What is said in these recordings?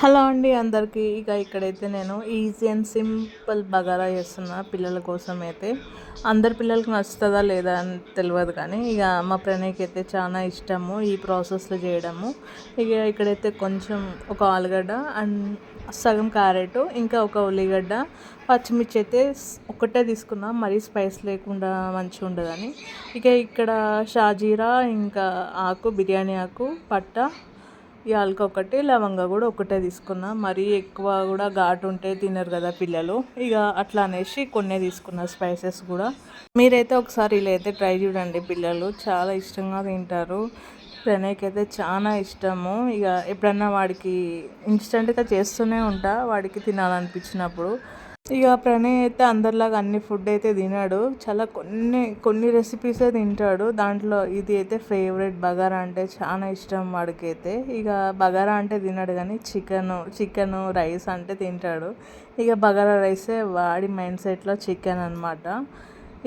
Hello అండి అందరికీ. ఇక ఇక్కడైతే నేను ఈజీ అండ్ సింపుల్ బగారా చేస్తున్నా పిల్లల కోసం అయితే అందరి పిల్లలకి నచ్చుతుందా లేదా అని తెలియదు కానీ ఇక మా ప్రణయ్కి అయితే చాలా ఇష్టము ఈ ప్రాసెస్లో చేయడము. ఇక ఇక్కడైతే కొంచెం ఒక ఆలుగడ్డ అండ్ సగం క్యారెట్ ఇంకా ఒక ఉల్లిగడ్డ పచ్చిమిర్చి అయితే ఒకటే తీసుకున్నా మరీ స్పైస్ లేకుండా మంచిగా ఉండదని. ఇక ఇక్కడ షాజీరా ఇంకా ఆకు బిర్యానీ ఆకు పట్ట యాలక ఒకటి లవంగా కూడా ఒకటే తీసుకున్నా. మరీ ఎక్కువ కూడా ఘాటు ఉంటే తినరు కదా పిల్లలు. ఇక అట్లా అనేసి కొన్ని తీసుకున్న స్పైసెస్ కూడా. మీరైతే ఒకసారి ఇలా అయితే ట్రై చూడండి పిల్లలు. చాలా ఇష్టంగా తింటారు. ప్రణయ్కి అయితే చాలా ఇష్టము. ఇక ఎప్పుడన్నా వాడికి ఇన్స్టెంట్గా చేస్తూనే ఉంటా. వాడికి తినాలనిపించినప్పుడు. ఇక ప్రణయ్ అయితే అందరిలాగా అన్ని ఫుడ్ అయితే తినాడు. చాలా కొన్ని కొన్ని రెసిపీసే తింటాడు. దాంట్లో ఇది అయితే ఫేవరెట్ బగారా అంటే చాలా ఇష్టం వాడికి అయితే ఇక బగారా అంటే తినాడు కానీ చికెను చికెను రైస్ అంటే తింటాడు. ఇక బగారా రైసే వాడి మైండ్ సెట్లో చికెన్ అనమాట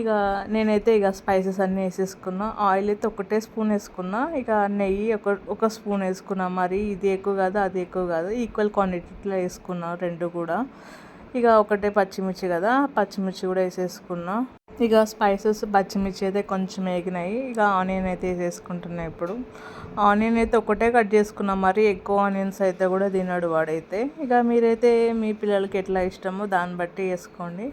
ఇక నేనైతే ఇక స్పైసెస్ అన్నీ వేసేసుకున్నా. ఆయిల్ అయితే ఒకటే స్పూన్ వేసుకున్నా. ఇక నెయ్యి ఒక ఒక స్పూన్ వేసుకున్నా. మరి ఇది ఎక్కువ కాదు అది ఎక్కువ కాదు. ఈక్వల్ క్వాంటిటీలో వేసుకున్నా రెండు కూడా. ఇక ఒకటే పచ్చిమిర్చి కదా పచ్చిమిర్చి కూడా వేసేసుకున్నాం. ఇక స్పైసెస్ పచ్చిమిర్చి అయితే కొంచెం వేగినాయి. ఇక ఆనియన్ అయితే వేసేసుకుంటున్నాయి ఇప్పుడు. ఆనియన్ అయితే ఒకటే కట్ చేసుకున్నాం. మరి ఎక్కువ ఆనియన్స్ అయితే కూడా తినడు వాడైతే. ఇక మీరైతే మీ పిల్లలకి ఎట్లా ఇష్టమో దాన్ని బట్టి వేసుకోండి.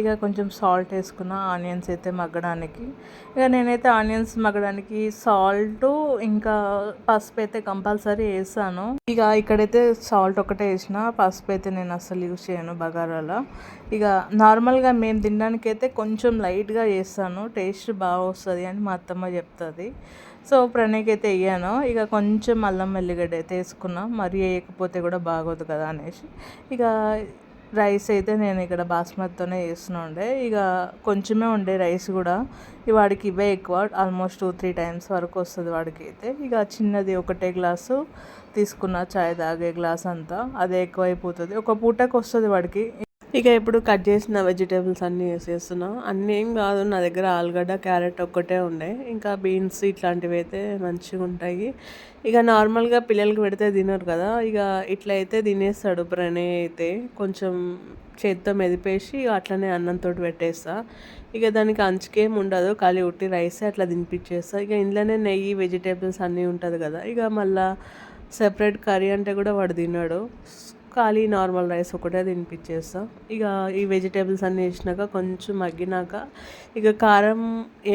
ఇక కొంచెం సాల్ట్ వేసుకున్న ఆనియన్స్ అయితే మగ్గడానికి. ఇక నేనైతే ఆనియన్స్ మగ్గడానికి సాల్ట్ ఇంకా పసుపు అయితే కంపల్సరీ వేసాను. ఇక ఇక్కడైతే సాల్ట్ ఒకటే వేసిన పసుపు అయితే నేను అసలు యూజ్ చేయను బగారాలో. ఇక నార్మల్గా మేము తినడానికి అయితే కొంచెం లైట్గా చేస్తాను టేస్ట్ బాగా వస్తుంది అని మా అత్తమ్మ చెప్తుంది. సో ప్రణయ్కి అయితే వేయను ఇక కొంచెం అల్లం వెల్లిగడ్డ అయితే వేసుకున్నా. మరీ వేయకపోతే కూడా బాగోదు కదా అనేసి. ఇక రైస్ అయితే నేను ఇక్కడ బాస్మతితోనే వేస్తున్నా ఉండే. ఇక కొంచెమే ఉండే రైస్ కూడా. వాడికి ఇవే ఎక్కువ. ఆల్మోస్ట్ టూ త్రీ టైమ్స్ వరకు వస్తుంది వాడికి అయితే. ఇక చిన్నది ఒకటే గ్లాసు తీసుకున్న. చాయ్ తాగే గ్లాస్ అంతా. అదే ఎక్కువ అయిపోతుంది ఒక పూటకు వస్తుంది వాడికి. ఇక ఇప్పుడు కట్ చేసిన వెజిటేబుల్స్ అన్నీ వేసేస్తున్నా. అన్నీ ఏం కాదు నా దగ్గర ఆలుగడ్డ క్యారెట్ ఒక్కటే ఉండే. ఇంకా బీన్స్ ఇట్లాంటివి అయితే మంచిగా ఉంటాయి. ఇక నార్మల్గా పిల్లలకి పెడితే తినరు కదా. ఇక ఇట్లా అయితే తినేస్తాడు ప్రణయ్ అయితే. కొంచెం చేత్తో మెదిపేసి అట్లనే అన్నంతో పెట్టేస్తా. ఇక దానికి అంచుకేం ఉండదు. ఖాళీ ఉట్టి రైస్ అట్లా తినిపించేస్తా. ఇక ఇంట్లోనే నెయ్యి వెజిటేబుల్స్ అన్నీ ఉంటుంది కదా. ఇక మళ్ళీ సెపరేట్ కర్రీ అంటే కూడా వాడు తిన్నాడు ఖాళీ నార్మల్ రైస్ ఒకటే తినిపించేస్తా. ఇక ఈ వెజిటేబుల్స్ అన్నీ వేసినాక కొంచెం మగ్గినాక ఇక కారం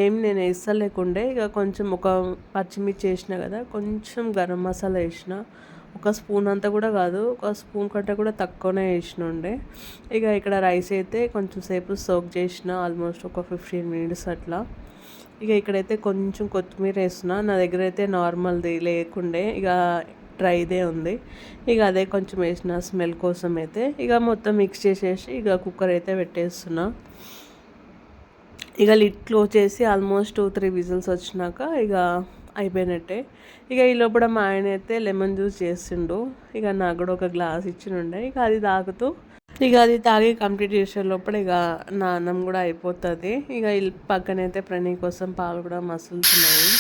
ఏం నేను వేస్తలేకుండే ఇక కొంచెం ఒక పచ్చిమిర్చి వేసిన కదా కొంచెం గరం మసాలా వేసిన ఒక స్పూన్ అంతా కూడా కాదు ఒక స్పూన్ కంటే కూడా తక్కువనే వేసిన ఉండే ఇక ఇక్కడ రైస్ అయితే కొంచెం సేపు సోక్ చేసిన ఆల్మోస్ట్ ఒక ఫిఫ్టీన్ మినిట్స్ అట్లా. ఇక ఇక్కడైతే కొంచెం కొత్తిమీర వేసిన నా దగ్గర అయితే నార్మల్ది లేకుండే ఇక డ్రైదే ఉంది. ఇక అదే కొంచెం వేసిన స్మెల్ కోసం అయితే ఇక మొత్తం మిక్స్ చేసేసి ఇక కుక్కర్ అయితే పెట్టేస్తున్నా. ఇక లిడ్ క్లోజ్ చేసి ఆల్మోస్ట్ టూ త్రీ విజిల్స్ వచ్చినాక ఇక అయిపోయినట్టే. ఇక ఈ లోపల మా ఆయన అయితే లెమన్ జ్యూస్ చేసిండు ఇక నాకు కూడా ఒక గ్లాస్ ఇచ్చినుండే. ఇక అది తాగుతూ ఇక అది తాగి కంప్లీట్ చేసే లోపల ఇక నా అన్నం కూడా అయిపోతుంది. ఇక పక్కనైతే ప్రణయ్ కోసం పాలు కూడా మసులుతున్నాయి.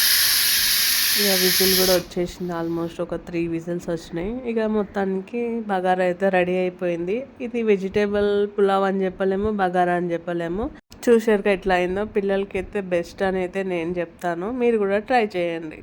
ఇక విజిల్ కూడా వచ్చేసింది ఆల్మోస్ట్ ఒక త్రీ విజిల్స్ వచ్చినాయి. ఇక మొత్తానికి బగారా అయితే రెడీ అయిపోయింది. ఇది వెజిటేబుల్ పులావ్ అని చెప్పలేము బగారా అని చెప్పలేము. చూసారుగా ఎట్లా అయిందో పిల్లలకి అయితే బెస్ట్ అని అయితే నేను చెప్తాను. మీరు కూడా ట్రై చేయండి.